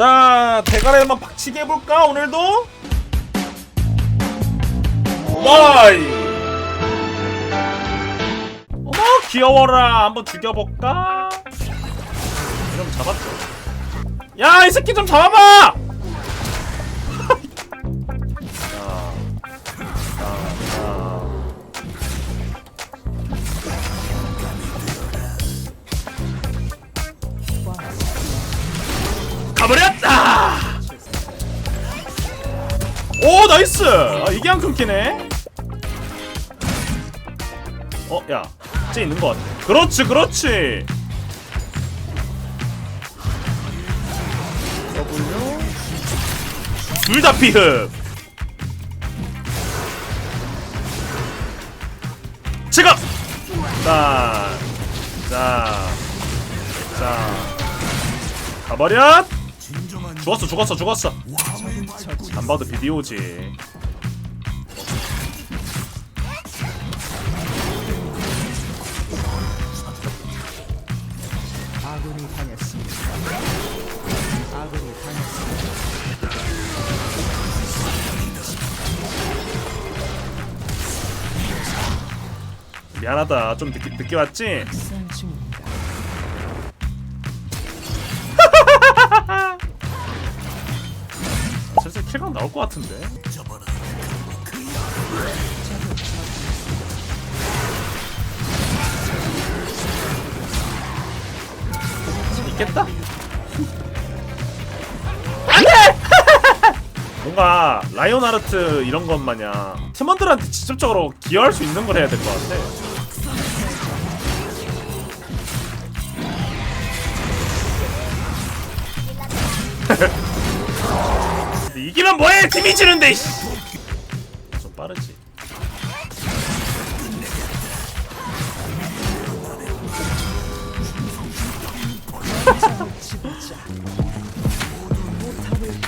자 대가리 한번 박치게 해볼까 오늘도? 와이 어머 귀여워라 한번 죽여볼까? 이러면 잡았죠 야이 새끼 좀 잡아봐! 나이스! 아, 이게 안 끊기네. 어, 야, 쟤 있는 것 같아. 그렇지, 그렇지. W. 둘다 피흡. 지금. 자, 자, 자. 가버렸. 죽었어, 죽었어, 죽었어. 안 봐도 비디오지. 아군이 당했습니다. 아군이 당했습니다. 미안하다. 좀 늦게, 늦게 왔지? 킬각 나올 것 같은데. 있겠다. 안돼! 뭔가 라이온하르트 이런 것 마냥 팀원들한테 직접적으로 기여할 수 있는 걸 해야 될 것 같아. 근데 이기면 뭐해? 팀이 지는데. 이씨. 좀 빠르지.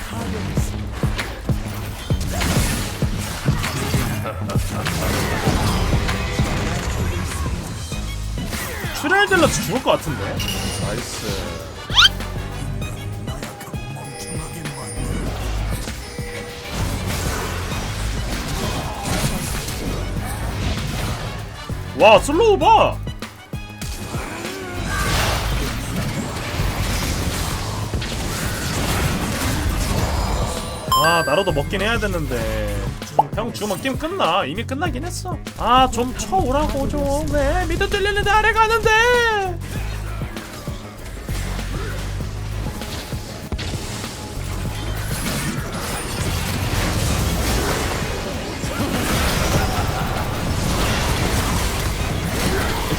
파괴했습니다. 슈렐델러 죽을 것 같은데. 나이스. 와 슬로우 봐. 아 나로도 먹긴 해야 되는데. 형 주면 게임 끝나. 이미 끝나긴 했어. 아 좀 쳐오라고 좀 왜 미드 뚫리는데 아래 가는데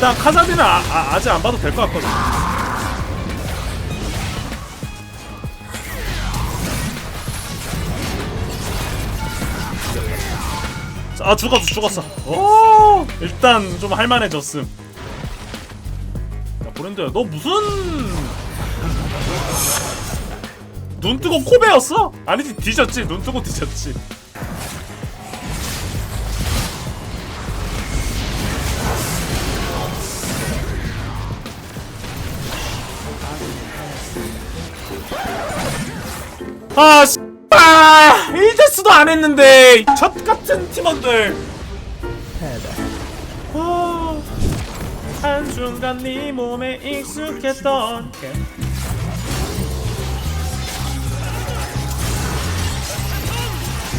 일단 카사디는 아, 아, 아 직 안 봐도 될 것 같거든 아 죽었어 죽었어. 오 일단 좀 할만해졌음. 야 브랜드야 너 무슨 눈 뜨고 코 베었어? 아니지 뒤졌지? 눈 뜨고 뒤졌지 아 씨. 아 1대스도 안 했는데 젖 같은 팀원들. 아, 한순간 네 몸에 익숙했던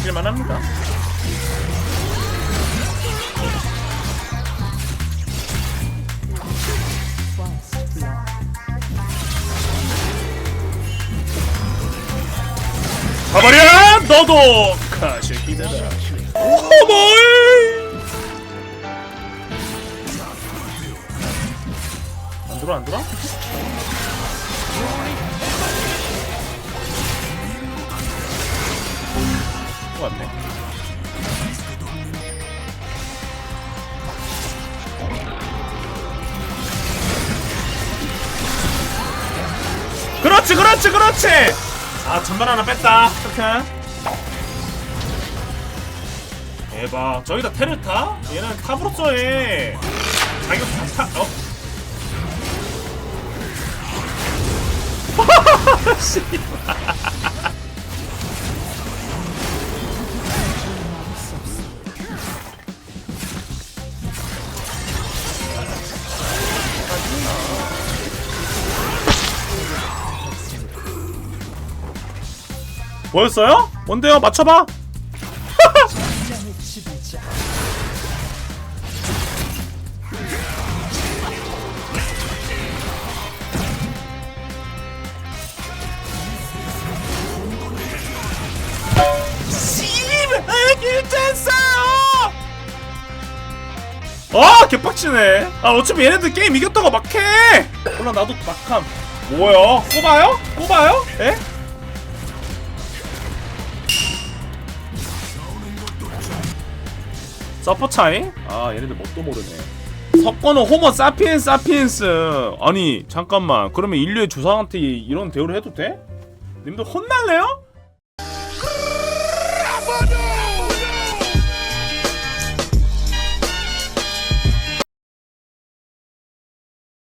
실만합니다 가버려 너도 가시기대다. 오뭘 안 들어 안 들어? 또 왔네. 그렇지 그렇지 그렇지 아 전반 하나 뺐다 착한 대박 저기다 테를 타? 얘는 탑으로서의 자격 다 타? 어? 씨. 뭐였어요? 뭔데요? 맞춰봐. 아 개빡치네. 아 어차피 얘네들 게임 이겼다고 막해. 몰라 나도 막함. 뭐요? 꼽아요? 꼽아요? 에? 서퍼 차이? 아 얘네들 뭣도 모르네. 석권은 호모 사피엔스 사피엔스. 아니 잠깐만. 그러면 인류의 조상한테 이런 대우를 해도 돼? 님들 혼날래요?